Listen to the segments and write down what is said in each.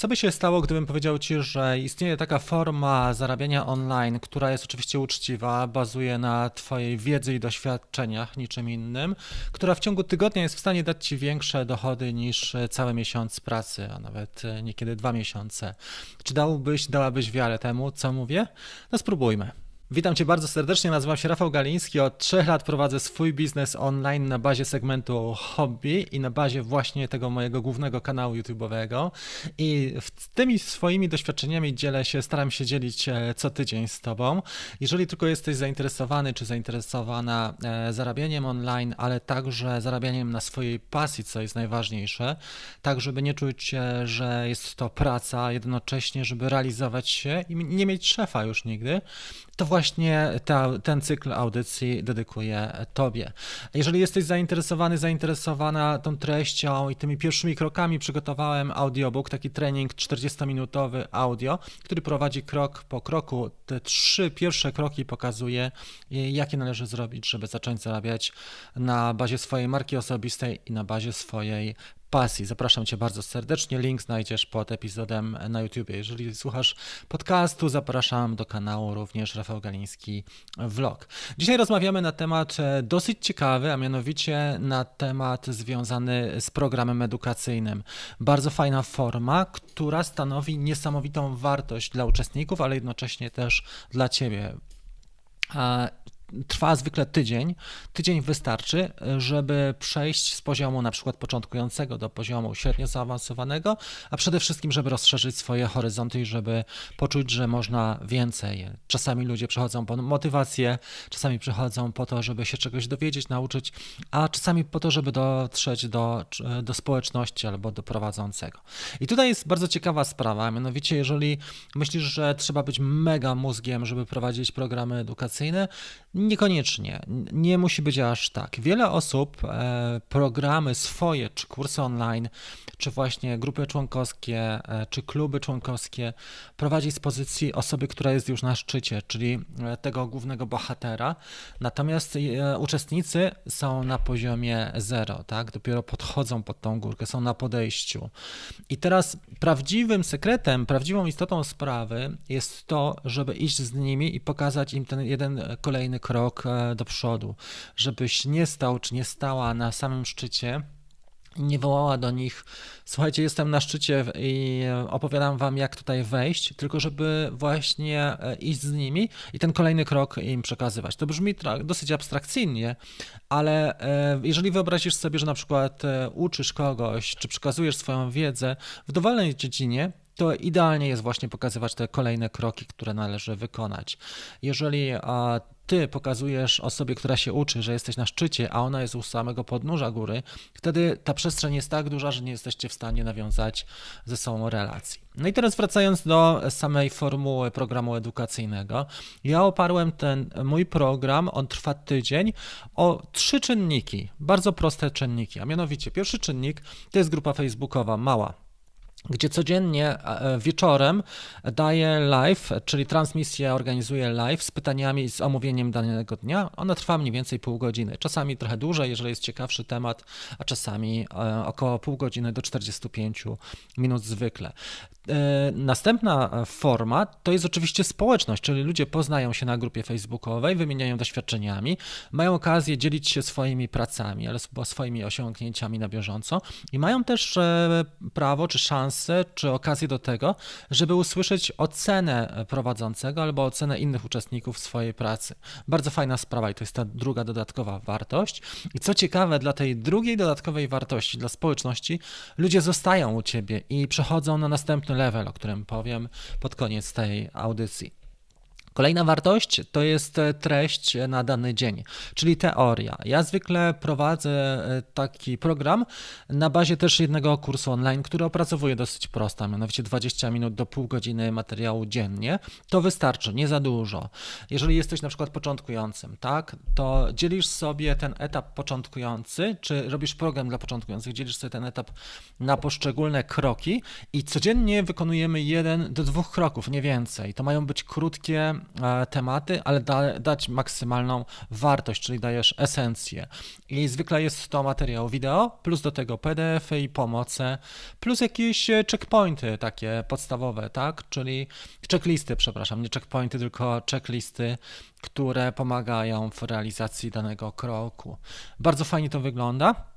Co by się stało, gdybym powiedział Ci, że istnieje taka forma zarabiania online, która jest oczywiście uczciwa, bazuje na Twojej wiedzy i doświadczeniach, niczym innym, która w ciągu tygodnia jest w stanie dać Ci większe dochody niż cały miesiąc pracy, a nawet niekiedy dwa miesiące. Czy dałbyś, dałabyś wiarę temu, co mówię? No spróbujmy. Witam Cię bardzo serdecznie, nazywam się Rafał Galiński. Od trzech lat prowadzę swój biznes online na bazie segmentu hobby i na bazie właśnie tego mojego głównego kanału YouTube'owego. I tymi swoimi doświadczeniami dzielę się, staram się dzielić e, co tydzień z Tobą. Jeżeli tylko jesteś zainteresowany czy zainteresowana e, zarabianiem online, ale także zarabianiem na swojej pasji, co jest najważniejsze, tak żeby nie czuć że jest to praca, jednocześnie, żeby realizować się i nie mieć szefa już nigdy, to właśnie ta, ten cykl audycji dedykuję Tobie. Jeżeli jesteś zainteresowany, zainteresowana tą treścią i tymi pierwszymi krokami, przygotowałem audiobook, taki trening 40-minutowy audio, który prowadzi krok po kroku. Te trzy pierwsze kroki pokazuje, jakie należy zrobić, żeby zacząć zarabiać na bazie swojej marki osobistej i na bazie swojej pasji. Zapraszam Cię bardzo serdecznie. Link znajdziesz pod epizodem na YouTube. Jeżeli słuchasz podcastu, zapraszam do kanału również Rafał Galiński Vlog. Dzisiaj rozmawiamy na temat e, dosyć ciekawy, a mianowicie na temat związany z programem edukacyjnym. Bardzo fajna forma, która stanowi niesamowitą wartość dla uczestników, ale jednocześnie też dla Ciebie trwa zwykle tydzień. Tydzień wystarczy, żeby przejść z poziomu na przykład początkującego do poziomu średnio zaawansowanego, a przede wszystkim, żeby rozszerzyć swoje horyzonty i żeby poczuć, że można więcej. Czasami ludzie przychodzą po motywację, czasami przychodzą po to, żeby się czegoś dowiedzieć, nauczyć, a czasami po to, żeby dotrzeć do, do społeczności albo do prowadzącego. I tutaj jest bardzo ciekawa sprawa, mianowicie jeżeli myślisz, że trzeba być mega mózgiem, żeby prowadzić programy edukacyjne, Niekoniecznie, nie musi być aż tak. Wiele osób e, programy swoje, czy kursy online, czy właśnie grupy członkowskie, e, czy kluby członkowskie prowadzi z pozycji osoby, która jest już na szczycie, czyli e, tego głównego bohatera. Natomiast uczestnicy są na poziomie zero, tak? Dopiero podchodzą pod tą górkę, są na podejściu. I teraz prawdziwym sekretem, prawdziwą istotą sprawy jest to, żeby iść z nimi i pokazać im ten jeden kolejny krok krok e, do przodu, żebyś nie stał czy nie stała na samym szczycie, nie wołała do nich, słuchajcie, jestem na szczycie i opowiadam wam, jak tutaj wejść, tylko żeby właśnie e, iść z nimi i ten kolejny krok im przekazywać. To brzmi dosyć abstrakcyjnie, ale e, jeżeli wyobrazisz sobie, że na przykład uczysz kogoś, czy przekazujesz swoją wiedzę w dowolnej dziedzinie, to idealnie jest właśnie pokazywać te kolejne kroki, które należy wykonać. Jeżeli ty pokazujesz osobie, która się uczy, że jesteś na szczycie, a ona jest u samego podnóża góry, wtedy ta przestrzeń jest tak duża, że nie jesteście w stanie nawiązać ze sobą relacji. No i teraz wracając do samej formuły programu edukacyjnego, ja oparłem ten mój program, on trwa tydzień, o trzy czynniki, bardzo proste czynniki, a mianowicie pierwszy czynnik to jest grupa facebookowa, mała, gdzie codziennie e, wieczorem daje live, czyli transmisję organizuje live z pytaniami, z omówieniem danego dnia. Ona trwa mniej więcej pół godziny, czasami trochę dłużej, jeżeli jest ciekawszy temat, a czasami e, około pół godziny do 45 minut zwykle. E, następna forma to jest oczywiście społeczność, czyli ludzie poznają się na grupie facebookowej, wymieniają doświadczeniami, mają okazję dzielić się swoimi pracami albo swoimi osiągnięciami na bieżąco i mają też prawo czy szansę czy okazję do tego, żeby usłyszeć ocenę prowadzącego albo ocenę innych uczestników swojej pracy. Bardzo fajna sprawa i to jest ta druga dodatkowa wartość. I co ciekawe, dla tej drugiej dodatkowej wartości, dla społeczności, ludzie zostają u ciebie i przechodzą na następny level, o którym powiem pod koniec tej audycji. Kolejna wartość to jest e, treść na dany dzień, czyli teoria. Ja zwykle prowadzę e, taki program na bazie też jednego kursu online, który opracowuję dosyć prosto, mianowicie 20 minut do pół godziny materiału dziennie. To wystarczy, nie za dużo. Jeżeli jesteś na przykład początkującym, tak, to dzielisz sobie ten etap początkujący, czy robisz program dla początkujących, dzielisz sobie ten etap na poszczególne kroki i codziennie wykonujemy jeden do dwóch kroków, nie więcej. To mają być krótkie tematy, ale da, dać maksymalną wartość, czyli dajesz esencję. I zwykle jest to materiał wideo, plus do tego PDF i pomoce, plus jakieś e, checkpointy takie podstawowe, tak? Czyli checklisty, przepraszam, nie checkpointy, tylko checklisty, które pomagają w realizacji danego kroku. Bardzo fajnie to wygląda.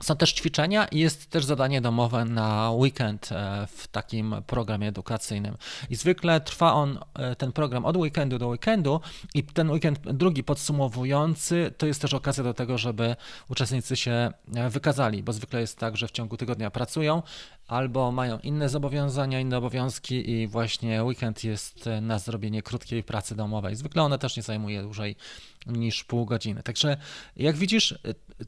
Są też ćwiczenia i jest też zadanie domowe na weekend e, w takim programie edukacyjnym. I zwykle trwa on, e, ten program od weekendu do weekendu i ten weekend drugi podsumowujący to jest też okazja do tego, żeby uczestnicy się e, wykazali, bo zwykle jest tak, że w ciągu tygodnia pracują albo mają inne zobowiązania, inne obowiązki i właśnie weekend jest na zrobienie krótkiej pracy domowej. Zwykle ona też nie zajmuje dłużej niż pół godziny. Także jak widzisz,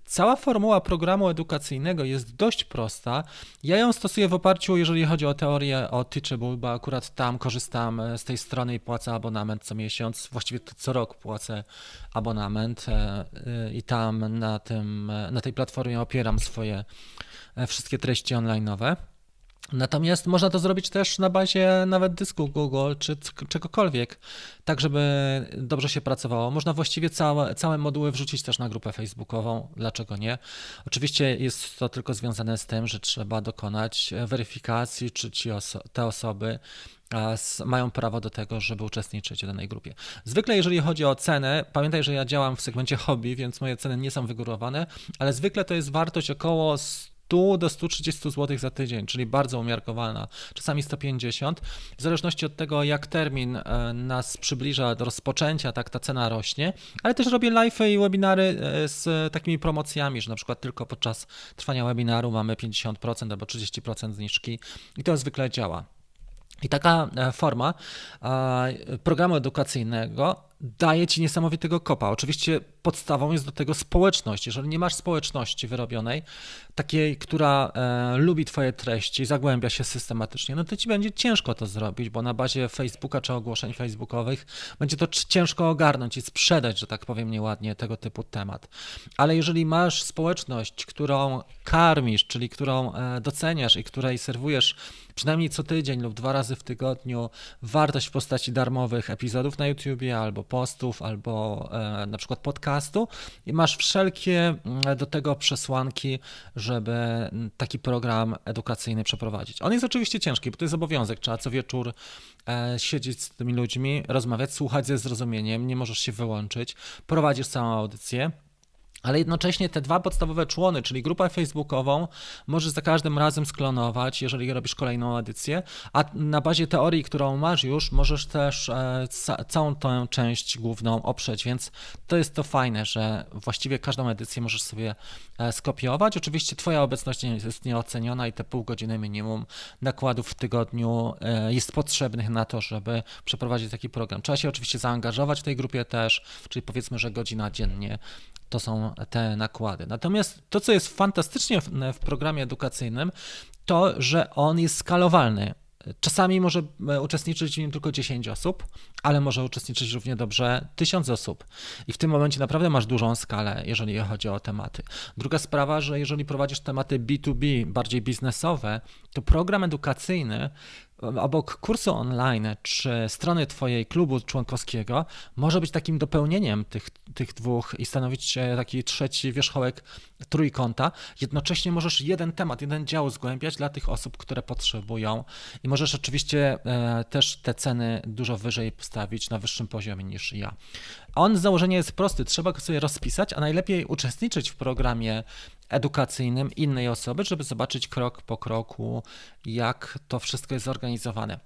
cała formuła programu edukacyjnego jest dość prosta. Ja ją stosuję w oparciu, jeżeli chodzi o teorię o Teachable, bo akurat tam korzystam z tej strony i płacę abonament co miesiąc. Właściwie co rok płacę abonament e, i tam na, tym, na tej platformie opieram swoje e, wszystkie treści online'owe. Natomiast można to zrobić też na bazie nawet dysku Google czy czegokolwiek, tak żeby dobrze się pracowało. Można właściwie całe, całe moduły wrzucić też na grupę facebookową, dlaczego nie? Oczywiście jest to tylko związane z tym, że trzeba dokonać weryfikacji, czy ci oso te osoby mają prawo do tego, żeby uczestniczyć w danej grupie. Zwykle, jeżeli chodzi o cenę, pamiętaj, że ja działam w segmencie hobby, więc moje ceny nie są wygórowane, ale zwykle to jest wartość około 100 do 130 zł za tydzień, czyli bardzo umiarkowana, czasami 150. W zależności od tego, jak termin e, nas przybliża do rozpoczęcia, tak ta cena rośnie, ale też robię live i webinary e, z takimi promocjami, że na przykład tylko podczas trwania webinaru mamy 50% albo 30% zniżki i to zwykle działa. I taka e, forma programu edukacyjnego daje ci niesamowitego kopa. Oczywiście podstawą jest do tego społeczność. Jeżeli nie masz społeczności wyrobionej, takiej, która e, lubi Twoje treści, zagłębia się systematycznie, no to ci będzie ciężko to zrobić, bo na bazie Facebooka czy ogłoszeń facebookowych będzie to ciężko ogarnąć i sprzedać, że tak powiem nieładnie, tego typu temat. Ale jeżeli masz społeczność, którą karmisz, czyli którą e, doceniasz i której serwujesz przynajmniej co tydzień lub dwa razy w tygodniu wartość w postaci darmowych epizodów na YouTubie albo postów, albo e, na przykład podcastu i masz wszelkie mm, do tego przesłanki, żeby mm, taki program edukacyjny przeprowadzić. On jest oczywiście ciężki, bo to jest obowiązek, trzeba co wieczór e, siedzieć z tymi ludźmi, rozmawiać, słuchać ze zrozumieniem, nie możesz się wyłączyć, prowadzisz całą audycję. Ale jednocześnie te dwa podstawowe człony, czyli grupę facebookową, możesz za każdym razem sklonować, jeżeli robisz kolejną edycję, a na bazie teorii, którą masz już, możesz też e, całą tę część główną oprzeć, więc to jest to fajne, że właściwie każdą edycję możesz sobie e, skopiować. Oczywiście Twoja obecność jest nieoceniona i te pół godziny minimum nakładów w tygodniu e, jest potrzebnych na to, żeby przeprowadzić taki program. Trzeba się oczywiście zaangażować w tej grupie też, czyli powiedzmy, że godzina dziennie to są te nakłady. Natomiast to, co jest fantastycznie w, w programie edukacyjnym, to, że on jest skalowalny. Czasami może e, uczestniczyć w nim tylko 10 osób, ale może uczestniczyć równie dobrze 1000 osób. I w tym momencie naprawdę masz dużą skalę, jeżeli chodzi o tematy. Druga sprawa, że jeżeli prowadzisz tematy B2B, bardziej biznesowe, to program edukacyjny obok kursu online czy strony Twojej klubu członkowskiego może być takim dopełnieniem tych, tych dwóch i stanowić taki trzeci wierzchołek trójkąta. Jednocześnie możesz jeden temat, jeden dział zgłębiać dla tych osób, które potrzebują i możesz oczywiście e, też te ceny dużo wyżej postawić na wyższym poziomie niż ja. On z założenia jest prosty, trzeba go sobie rozpisać, a najlepiej uczestniczyć w programie edukacyjnym innej osoby, żeby zobaczyć krok po kroku, jak to wszystko jest zorganizowane.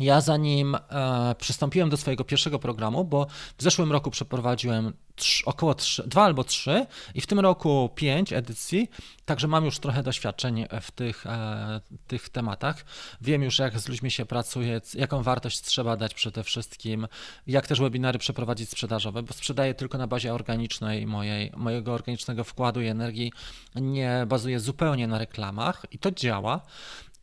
Ja zanim e, przystąpiłem do swojego pierwszego programu, bo w zeszłym roku przeprowadziłem trz, około 3, 2 albo 3 i w tym roku 5 edycji, także mam już trochę doświadczeń w tych, e, tych tematach. Wiem już, jak z ludźmi się pracuje, jaką wartość trzeba dać przede wszystkim, jak też webinary przeprowadzić sprzedażowe, bo sprzedaję tylko na bazie organicznej mojej, mojego organicznego wkładu i energii, nie bazuję zupełnie na reklamach i to działa.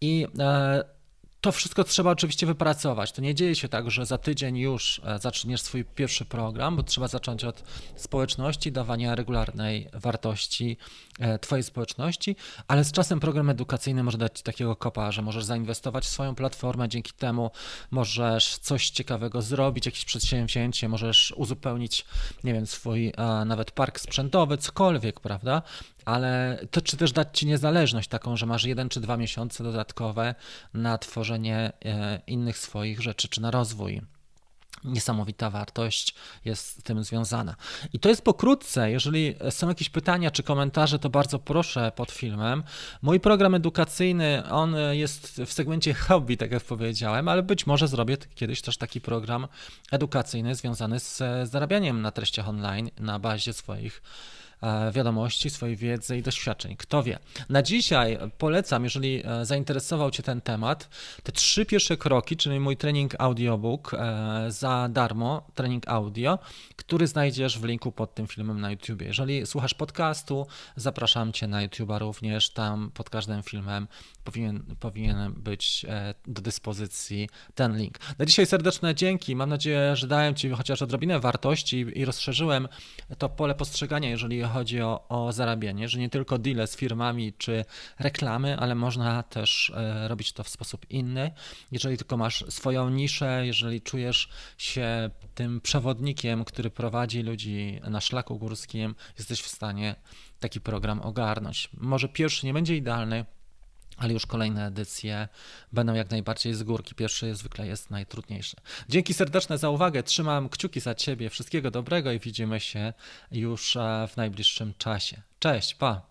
I e, To wszystko trzeba oczywiście wypracować. To nie dzieje się tak, że za tydzień już e, zaczniesz swój pierwszy program, bo trzeba zacząć od społeczności, dawania regularnej wartości e, Twojej społeczności, ale z czasem program edukacyjny może dać Ci takiego kopa, że możesz zainwestować w swoją platformę, dzięki temu możesz coś ciekawego zrobić, jakieś przedsięwzięcie, możesz uzupełnić, nie wiem, swój e, nawet park sprzętowy, cokolwiek, prawda? Ale to czy też dać Ci niezależność taką, że masz jeden czy dwa miesiące dodatkowe na tworzenie e, innych swoich rzeczy, czy na rozwój niesamowita wartość jest z tym związana. I to jest pokrótce. Jeżeli są jakieś pytania czy komentarze, to bardzo proszę pod filmem. Mój program edukacyjny, on jest w segmencie hobby, tak jak powiedziałem, ale być może zrobię kiedyś też taki program edukacyjny związany z zarabianiem na treściach online na bazie swoich e, wiadomości, swojej wiedzy i doświadczeń. Kto wie. Na dzisiaj polecam, jeżeli e, zainteresował Cię ten temat, te trzy pierwsze kroki, czyli mój trening audiobook e, za darmo, trening audio, który znajdziesz w linku pod tym filmem na YouTube. Jeżeli słuchasz podcastu, zapraszam Cię na YouTube'a również, tam pod każdym filmem powinien, powinien być e, do dyspozycji ten link. Na dzisiaj serdeczne dzięki. Mam nadzieję, że dałem Ci chociaż odrobinę wartości i rozszerzyłem to pole postrzegania, jeżeli chodzi o, o zarabianie, że nie tylko deale z firmami czy reklamy, ale można też e, robić to w sposób inny. Jeżeli tylko masz swoją niszę, jeżeli czujesz się tym przewodnikiem, który prowadzi ludzi na szlaku górskim, jesteś w stanie taki program ogarnąć. Może pierwszy nie będzie idealny, ale już kolejne edycje będą jak najbardziej z górki. Pierwszy zwykle jest najtrudniejszy. Dzięki serdeczne za uwagę. Trzymam kciuki za Ciebie. Wszystkiego dobrego i widzimy się już e, w najbliższym czasie. Cześć, pa!